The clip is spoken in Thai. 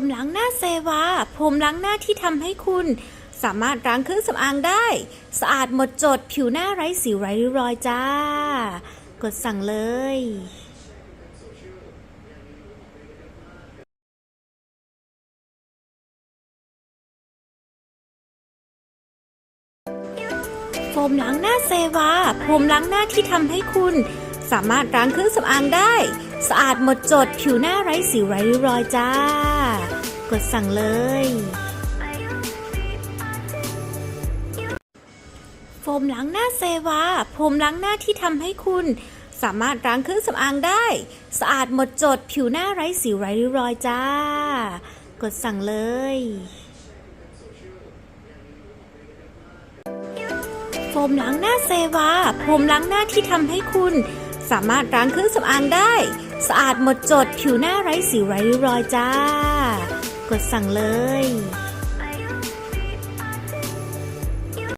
มล้างหน้าเซวาโฟมล้างหน้าที่ทำให้คุณ สามารถล้างเครื่องสำอางได้ สะอาดหมดจดผิวหน้าไร้สิวไร้ริ้วรอยจ้า กดสั่งเลยโฟมล้างหน้าเซวาโฟมล้างหน้าที่ทำให้คุณ สามารถล้างเครื่องสำอางได้ สะอาดหมดจดผิวหน้าไร้สิวไร้ริ้วรอยจ้า กดสั่งเลย โฟมล้างหน้าเซวาโฟมล้างหน้าที่ทำให้คุณ สามารถล้างเครื่องสำอางได้ สะอาดหมดจดผิวหน้าไร้สิวไร้ริ้วรอยจ้า กดสั่งเลยโฟมล้างหน้าเซวาโฟมล้างหน้าที่ทำให้คุณ สามารถล้างเครื่องสำอางได้ สะอาดหมดจดผิวหน้าไร้สิวไร้ริ้วรอยจ้า กดสั่งเลย